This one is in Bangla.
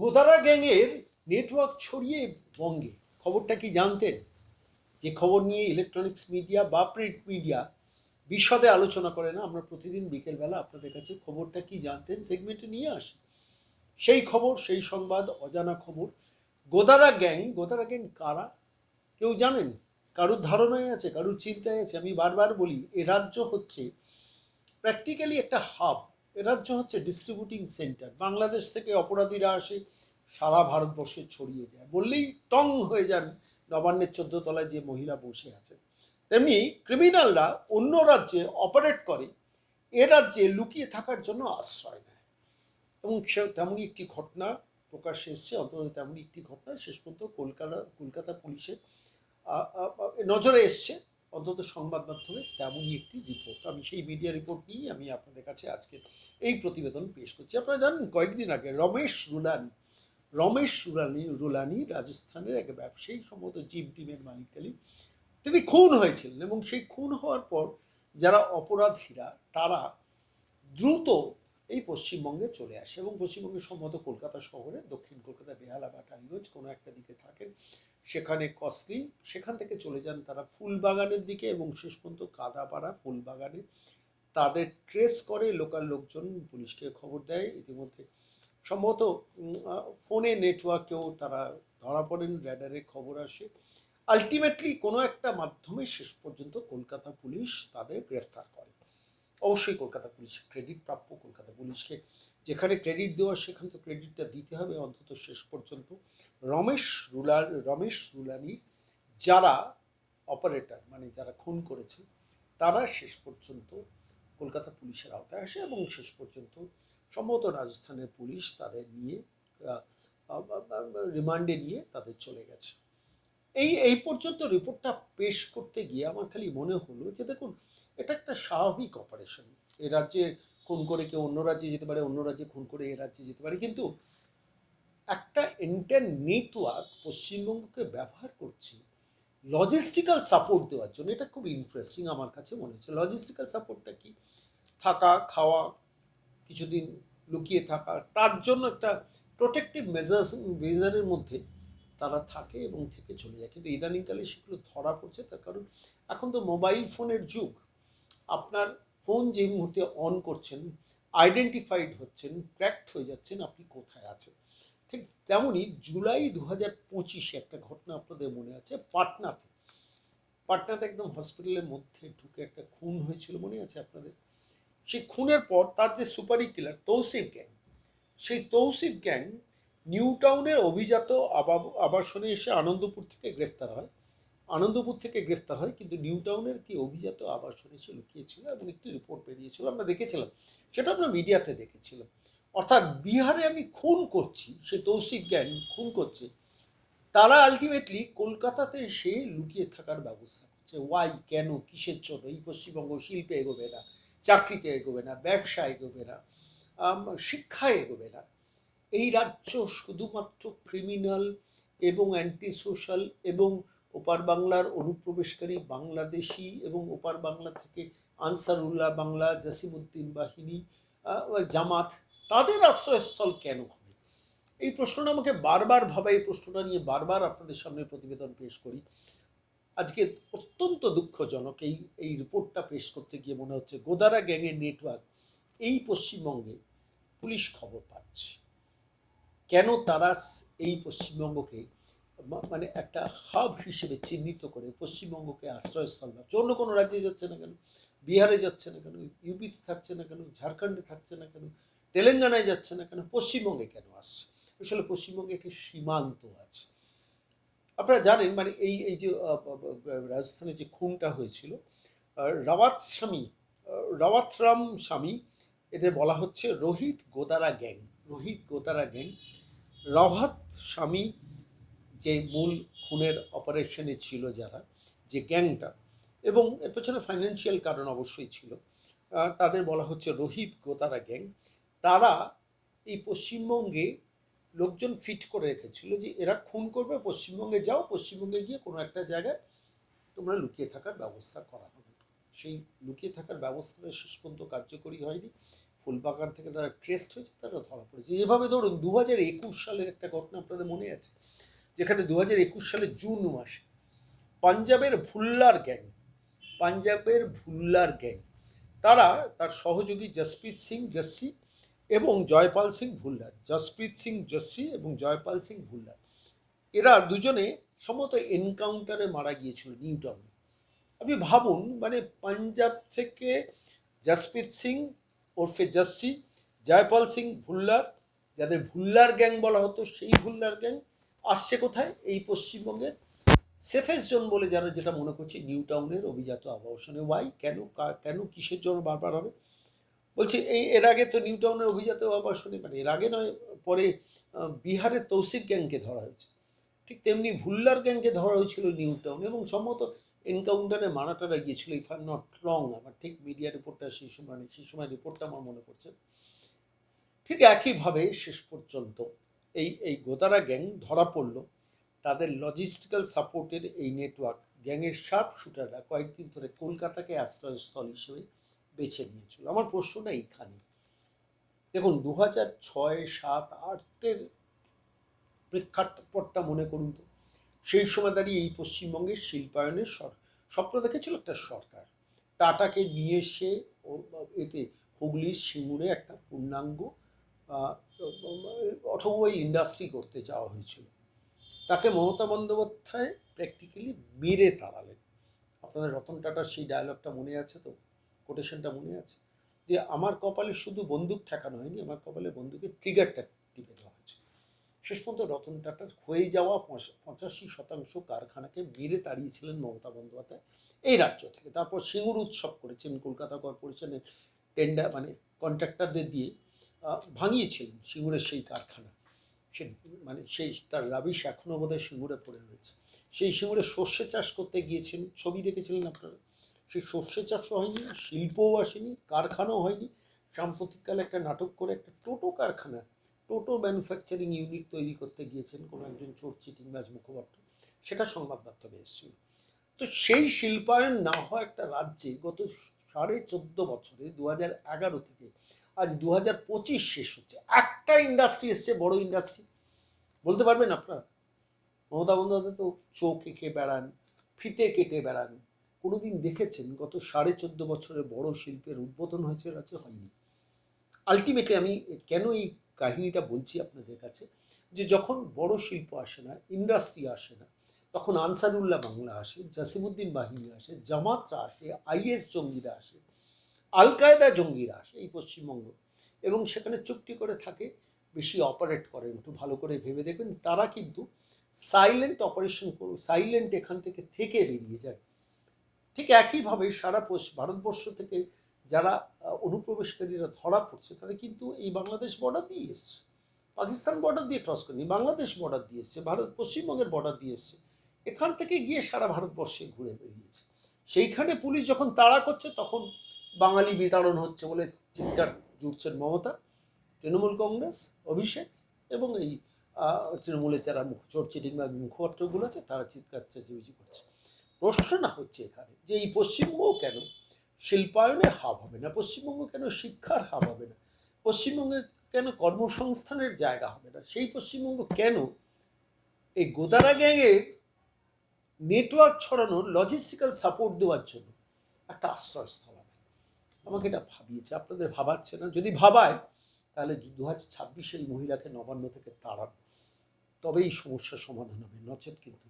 গোদারা গ্যাংয়ের নেটওয়ার্ক ছড়িয়ে বঙ্গে। খবরটা কি জানতেন? যে খবর নিয়ে ইলেকট্রনিক্স মিডিয়া বা প্রিন্ট মিডিয়া বিশদে আলোচনা করে না, আমরা প্রতিদিন বিকেলবেলা আপনাদের কাছে খবরটা কি জানতেন সেগমেন্টে নিয়ে আসি। সেই খবর, সেই সংবাদ, অজানা খবর। গোদারা গ্যাং গোদারা গ্যাং কারা? কেউ জানেন? কারুর ধারণায় আছে, কারুর চিন্তায় আছে। আমি বারবার বলি, এ রাজ্য হচ্ছে প্র্যাকটিক্যালি একটা হাব রাজ্য হচ্ছে ডিস্ট্রিবিউটিং সেন্টার বাংলাদেশ থেকে অপরাধীরা আসে, সারা ভারতবর্ষে ছড়িয়ে যায়। বললেই টং হয়ে যান নবান্নের চোদ্দ তলায় যে মহিলা বসে আছেন। তেমনি ক্রিমিনালরা অন্য রাজ্যে অপারেট করে, এ রাজ্যে লুকিয়ে থাকার জন্য আশ্রয় নেয়। এবং সে তেমনই একটি ঘটনা প্রকাশ্যে এসছে, অন্তত তেমনই একটি ঘটনা শেষ পর্যন্ত কলকাতা কলকাতা পুলিশের নজরে এসছে। অন্তত সংবাদ মাধ্যমে তেমনই একটি রিপোর্ট আমি সেই মিডিয়া রিপোর্ট নিয়েই আমি আপনাদের কাছে আজকে এই প্রতিবেদন পেশ করছি। আপনারা জানেন, কয়েকদিন আগে রমেশ রুলানি রমেশ রুলানি রুলানি রাজস্থানের এক ব্যবসায়ী, সম্ভবত জিম টিমের মালিকালি তিনি খুন হয়েছিলেন এবং সেই খুন হওয়ার পর যারা অপরাধীরা, তারা দ্রুত এই পশ্চিমবঙ্গে চলে আসে এবং পশ্চিমবঙ্গে সম্ভবত কলকাতা শহরে, দক্ষিণ কলকাতা, বেহালা বা টালিগঞ্জ কোনো একটা দিকে থাকেন। সেখানে কস্টলি সেখান থেকে চলে যান তারা ফুলবাগানের দিকে এবং শেষ পর্যন্ত কাদাপাড়া ফুলবাগানে। তাদের ট্রেস করে লোকাল লোকজন পুলিশকে খবর দেয়। ইতিমধ্যে সম্ভবত ফোনে নেটওয়ার্কেও তারা ধরা পড়েন র্যাডারে খবর আসে। আলটিমেটলি কোনো একটা মাধ্যমে শেষ পর্যন্ত কলকাতা পুলিশ তাদের গ্রেফতার করে। অবশ্যই কলকাতা পুলিশ ক্রেডিট প্রাপ্য কলকাতা পুলিশকে। যেখানে ক্রেডিট দেওয়া, সেখানে তো ক্রেডিটটা দিতে হবে অন্তত শেষ পর্যন্ত। রমেশ রুলার রমেশ রুলানি যারা অপারেটর মানে যারা খুন করেছে, তারা শেষ পর্যন্ত কলকাতা পুলিশের আওতায় আসে এবং শেষ পর্যন্ত সম্ভবত রাজস্থানের পুলিশ তাদের নিয়ে রিমান্ডে নিয়ে তাদের চলে গেছে। এই এই পর্যন্ত রিপোর্টটা পেশ করতে গিয়ে আমার খালি মনে হলো যে দেখুন এটা একটা স্বাভাবিক অপারেশন এ রাজ্যে খুন করে কেউ অন্য রাজ্যে যেতে পারে, অন্য রাজ্যে খুন করে এ রাজ্যে যেতে পারে। কিন্তু একটা এন্টার নেটওয়ার্ক পশ্চিমবঙ্গকে ব্যবহার করছে লজিস্টিক্যাল সাপোর্ট দেওয়ার জন্য। এটা খুব ইন্টারেস্টিং আমার কাছে মনে হচ্ছে। লজিস্টিক্যাল সাপোর্টটা কি? থাকা, খাওয়া, কিছুদিন লুকিয়ে থাকা, তার জন্য একটা প্রোটেক্টিভ মেজার্স মেজারের মধ্যে তারা থাকে এবং থেকে চলে যায়। কিন্তু ইদানিংকালে সেগুলো ধরা পড়ছে। তার কারণ এখন তো মোবাইল ফোনের যুগ। আপনার ফোন যে মুহূর্তে অন করছেন আইডেন্টিফাইড হচ্ছেন ক্র্যাকড হয়ে যাচ্ছেন, আপনি কোথায় আছেন? ঠিক তেমনই জুলাই দু হাজার পঁচিশে একটা ঘটনা আপনাদের মনে আছে, পাটনাতে। পাটনাতে একদম হসপিটালের মধ্যে ঢুকে একটা খুন হয়েছিল, মনে আছে আপনাদের? সেই খুনের পর তার যে সুপারি কিলার তৌসিফ গ্যাং, সেই তৌসিফ গ্যাং নিউ টাউনের অভিজাত আবা- আবাসনে এসে আনন্দপুর থেকে গ্রেফতার হয়। আনন্দপুর থেকে গ্রেফতার হয়, কিন্তু নিউ টাউনের কি অভিজাত আবাসনে এসে লুকিয়েছিল এবং একটি রিপোর্ট বেরিয়েছিল, আমরা দেখেছিলাম। সেটা আমরা মিডিয়াতে দেখেছিলাম। অর্থাৎ বিহারে আমি খুন করছি, সে তৌসিক জ্ঞান খুন করছে, তারা আলটিমেটলি কলকাতাতে এসে লুকিয়ে থাকার ব্যবস্থা করছে। ওয়াই কেন? কিসের জন্য? এই পশ্চিমবঙ্গ শিল্পে এগোবে না, চাকরিতে এগোবে না, ব্যবসা এগোবে না শিক্ষায় এগোবে না। এই রাজ্য শুধুমাত্র ক্রিমিনাল এবং অ্যান্টি সোশ্যাল এবং ওপার বাংলার অনুপ্রবেশকারী বাংলাদেশি এবং ওপার বাংলা থেকে আনসারুল্লাহ বাংলা জাসিমুদ্দিন বাহিনী জামাত, তাদের আশ্রয়স্থল কেন হবে? এই প্রশ্নটা আমাকে বারবার ভাবা এই প্রশ্নটা নিয়ে বারবার আপনাদের সামনে প্রতিবেদন পেশ করি। আজকে অত্যন্ত দুঃখজনক এই এই রিপোর্টটা পেশ করতে গিয়ে মনে হচ্ছে গোদারা গ্যাংয়ের নেটওয়ার্ক এই পশ্চিমবঙ্গে পুলিশ খবর পাচ্ছে। কেন তারা এই পশ্চিমবঙ্গকে মানে একটা হাব হিসেবে চিহ্নিত করে পশ্চিমবঙ্গকে আশ্রয়স্থল ভাবছে অন্য কোনো রাজ্যে যাচ্ছে না কেন? বিহারে যাচ্ছে না কেন? ইউপিতে থাকছে না কেন? ঝাড়খণ্ডে থাকছে না কেন? তেলেঙ্গানায় যাচ্ছে না কেন? পশ্চিমবঙ্গে কেন আসছে? আসলে পশ্চিমবঙ্গে একটি সীমান্ত আছে। আপনারা জানেন মানে এই এই যে রাজস্থানে যে খুনটা হয়েছিল রাওয়াত স্বামী রাওয়াতরাম স্বামী, এদের বলা হচ্ছে রোহিত গোদারা গ্যাং। রোহিত গোদারা গ্যাং। রাওয়াত স্বামী যে মূল খুনের অপারেশনে ছিল যারা, যে গ্যাংটা, এবং এর পেছনে ফাইন্যান্সিয়াল কারণ অবশ্যই ছিল তাদের বলা হচ্ছে রোহিত গোতারা গ্যাং। তারা এই পশ্চিমবঙ্গে লোকজন ফিট করে রেখেছিল যে এরা খুন করবে, পশ্চিমবঙ্গে যাও, পশ্চিমবঙ্গে গিয়ে কোনো একটা জায়গায় তোমরা লুকিয়ে থাকার ব্যবস্থা করা হবে। সেই লুকিয়ে থাকার ব্যবস্থাটা শেষ পর্যন্ত কার্যকরী হয়নি। ফুলবাগান থেকে তারা ট্রেস্ট হয়েছে, তারা ধরা পড়েছে। যেভাবে ধরুন দু হাজার একুশ সালের একটা ঘটনা আপনাদের মনে আছে? যেখানে দু হাজার একুশ সালের জুন মাসে পাঞ্জাবের ভুল্লার গ্যাং, পাঞ্জাবের ভুল্লার গ্যাং, তারা তার সহযোগী জসপ্রীত সিং জস্সি এবং জয়পাল সিং ভুল্লার, জসপ্রীত সিং জস্সি এবং জয়পাল সিং ভুল্লার। এরা দুজনে সম্ভবত এনকাউন্টারে মারা গিয়েছিল নিউ টাউনে আপনি ভাবুন মানে পাঞ্জাব থেকে জসপ্রীত সিং, ওরফে জস্সি জয়পাল সিং ভুল্লার, যাদের ভুল্লার গ্যাং বলা হতো সেই ভুল্লার গ্যাং আসছে কোথায়? এই পশ্চিমবঙ্গের সেফেস্ট জোন বলে যারা যেটা মনে করছে, নিউ টাউনের অভিজাত আবাসনে ওয়াই কেন কেন কিসের জন্য বারবার হবে? বলছি, এই, এর আগে তো নিউ টাউনের অভিজাত আবাসনে মানে এর আগে নয়, পরে বিহারের তৌসিফ গ্যাংকে ধরা হয়েছে। ঠিক তেমনি ভুল্লার গ্যাংকে ধরা হয়েছিল নিউ টাউন এবং সম্ভবত এনকাউন্টারে মারাটারা গিয়েছিল ইফ আর নট রং আমার ঠিক মিডিয়া রিপোর্টটা সেই সময় মানে সেই সময় রিপোর্টটা আমার মনে পড়ছে। ঠিক একইভাবে শেষ পর্যন্ত এই এই গোদারা গ্যাং ধরা পড়ল। তাদের লজিস্টিক্যাল সাপোর্টের এই নেটওয়ার্ক গ্যাংয়ের শার্প শুটাররা কয়েকদিন ধরে কলকাতাকে আশ্রয়স্থল হিসেবে বেছে নিয়েছিল। আমার প্রশ্নটা এইখানে। দেখুন দু হাজার ছয়, সাত, আটের প্রেক্ষাপটটা মনে করুন তো। সেই সময় দাঁড়িয়ে এই পশ্চিমবঙ্গের শিল্পায়নের স্বপ্ন দেখেছিল একটা সরকার। টাটাকে নিয়ে এসে এতে হুগলির সিঙ্গুরে একটা পূর্ণাঙ্গ অটোমোবাইল ইন্ডাস্ট্রি করতে যাওয়া হয়েছিল। তাকে মমতা বন্দ্যোপাধ্যায় প্র্যাকটিক্যালি মেরে তাড়ালেন। আপনাদের রতন টাটার সেই ডায়লগটা মনে আছে তো? কোটেশনটা মনে আছে? যে আমার কপালে শুধু বন্দুক ঠেকানো হয়নি, আমার কপালে বন্দুকের ট্রিগারটা টিপে দেওয়া হয়েছে। শেষ পর্যন্ত রতন টাটার হয়ে যাওয়া পঁচ- পঁচাশি শতাংশ কারখানাকে মেরে তাড়িয়েছিলেন মমতা বন্দ্যোপাধ্যায় এই রাজ্য থেকে। তারপর সিঙ্গুর উৎসব করেছেন, কলকাতা কর্পোরেশনের টেন্ডার মানে কন্ট্রাক্টরদের দিয়ে। ভাঙিয়েছিলেন সিঙ্গুরের সেই কারখানা। সে মানে সেই তার রাবিশ এখনও বোধহয় সিঙ্গুরে পড়ে রয়েছে। সেই সিঙ্গুরে সর্ষে চাষ করতে গিয়েছেন, ছবি দেখেছিলেন আপনারা? সেই সর্ষে চাষও হয়নি, শিল্পও আসেনি, কারখানাও হয়নি। সাম্প্রতিককালে একটা নাটক করে একটা টোটো কারখানা, টোটো ম্যানুফ্যাকচারিং ইউনিট তৈরি করতে গিয়েছেন কোনো একজন চোর চিটিংবাজ মুখপাত্র। সেটা সংবাদ মাধ্যমে এসেছিল। তো সেই শিল্পায়ন না হওয়া একটা রাজ্যে গত সাড়ে চোদ্দ বছরে, দু হাজার এগারো থেকে আজ দু পঁচিশ শেষ হচ্ছে। একটা ইন্ডাস্ট্রি এসছে, বড় ইন্ডাস্ট্রি বলতে পারবেন আপনারা? মমতা বন্দ্যোপাধ্যায় তো চোখ এঁকে বেড়ান, ফিতে কেটে বেড়ান। কোনোদিন দেখেছেন? গত সাড়ে চোদ্দ বছরে বড় শিল্পের উদ্বোধন হয়েছে রাজ্যে হয়নি। আলটিমেটলি আমি কেন এই কাহিনীটা বলছি আপনাদের কাছে? যে যখন বড় শিল্প আসে না ইন্ডাস্ট্রি আসে না, তখন আনসারুল্লাহ বাংলা আসে জাসিমুদ্দিন বাহিনী আসে, জামাতরা আসে, আইএস জঙ্গিরা আসে আল কায়দা জঙ্গিরা এই পশ্চিমবঙ্গ, এবং সেখানে চুক্তি করে থাকে, বেশি অপারেট করেন একটু ভালো করে ভেবে দেখবেন, তারা কিন্তু সাইলেন্ট অপারেশন সাইলেন্ট এখান থেকে থেকে বেরিয়ে যায়। ঠিক একইভাবে সারা ভারতবর্ষ থেকে যারা অনুপ্রবেশকারীরা ধরা পড়ছে, তারা কিন্তু এই বাংলাদেশ বর্ডার দিয়ে এসছে। পাকিস্তান বর্ডার দিয়ে ক্রস করেনি, বাংলাদেশ বর্ডার দিয়ে এসছে, ভারত, পশ্চিমবঙ্গের বর্ডার দিয়ে এসছে। এখান থেকে গিয়ে সারা ভারতবর্ষে ঘুরে বেরিয়েছে সেইখানে পুলিশ যখন তাড়া করছে, তখন বাঙালি বিতাড়ন হচ্ছে বলে চিৎকার জুটছেন মমতা, তৃণমূল কংগ্রেস, অভিষেক এবং এই তৃণমূলের যারা মুখ চোর চিটিং বা মুখপাত্রগুলো আছে, তারা চিৎকার চেঁচিমেচি করছে। প্রশ্ন না হচ্ছে এখানে যে এই পশ্চিমবঙ্গ কেন শিল্পায়নের হাব হবে না? পশ্চিমবঙ্গ কেন শিক্ষার হাব হবে না? পশ্চিমবঙ্গে কেন কর্মসংস্থানের জায়গা হবে না? সেই পশ্চিমবঙ্গ কেন এই গোদারা গ্যাংয়ের নেটওয়ার্ক ছড়ানোর লজিস্টিক্যাল সাপোর্ট দেওয়ার জন্য একটা আশ্রয়স্থল আমাকে এটা ভাবিয়েছে, আপনাদের ভাবাচ্ছে না। যদি ভাবায়, তাহলে দু হাজার ছাব্বিশে এই মহিলাকে নবান্ন থেকে তাড়ান। তবেই সমস্যার সমাধান হবে। নচেত কিন্তু